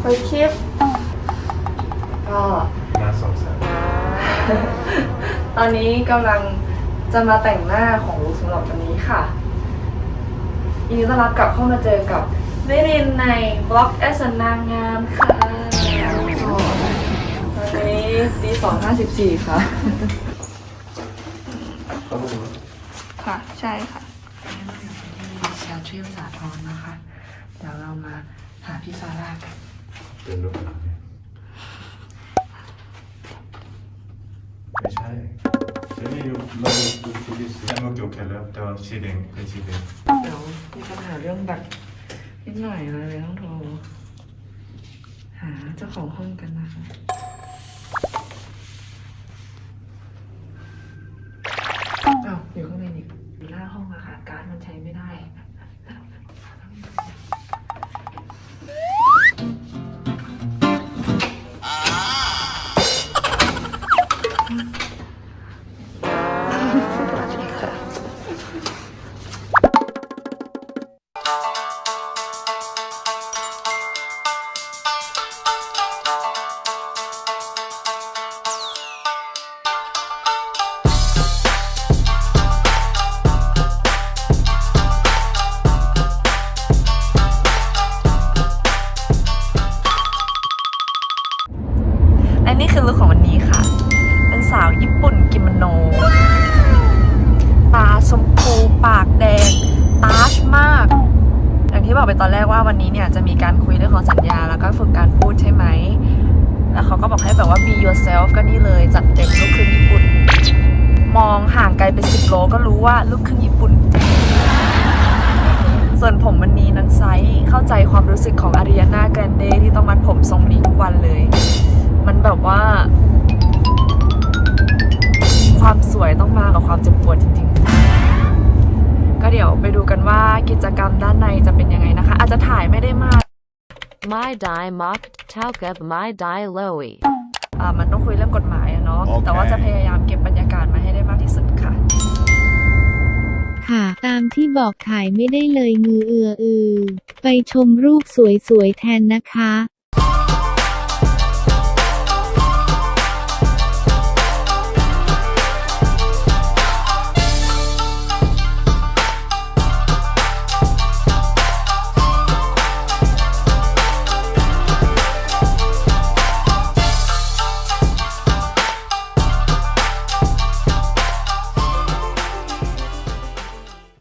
ไปคลิป ก็น่าสงสารตอนนี้กำลังจะมาแต่งหน้าของลุคสำหรับวันนี้ค่ะยินดีต้อนรับกลับเข้ามาเจอกับนิรินในบล็อกแอสนางงามค่ะตอนนี้ตีสองห้าสิบสี่ค่ะ ค่ะ ใช่ค่ะชาทรีภาษาทองนะคะ เดี๋ยวเรามาหาพี่ซาร่ากัน เป็นรูปหนังไม่ใช่ฉันไม่รู้เราดูซีรีส์ฉันไม่เกี่ยวกับแล้วแต่ว่าชีเดงเป็นชีเดงเดี๋ยวมีปัญหาเรื่องบัตรนิดหน่อยอะไรเลยต้องโทรหาเจ้าของห้องกันนะคะอ้าวอยู่ข้างในนี่อยู่หน้าห้องอะค่ะ การ์ดมันใช้ และนี่คือลุคของวันนี้ค่ะ เป็นสาวญี่ปุ่นกิโมโน ตาชมพูปากแดง ตาชมากอย่าง ที่บอกไปตอนแรกว่าวันนี้เนี่ยจะมีการคุยเรื่องของสัญญา แล้วก็ฝึกการพูดใช่ไหม แล้วเขาก็บอกให้แบบว่า be yourself ก็นี่เลยจัดเต็มลูกครึ่งญี่ปุ่น มองห่างไกลเป็นสิบโลก็รู้ว่าลูกครึ่งญี่ปุ่น ส่วนผมวันนี้นั้นไซส์เข้าใจความรู้สึกของอาริ a นาแกรนเดที่ต้องมัดผมทรงนี้ทุกวันเลย มันแบบว่า ความสวยต้องมากับความเจ็บปวดจริงๆ ก็เดี๋ยวไปดูกันว่ากิจกรรมด้านใน My die mocked Taukeb my die Lowy. อ่ามันต้องคุยเรื่องกฎหมายอะเนาะ โอเค แต่ว่าจะพยายามเก็บบรรยากาศมาให้ได้มากที่สุดค่ะ ค่ะ ตามที่บอกถ่ายไม่ได้เลยมือเอืออือ ไปชมรูปสวยๆแทนนะคะ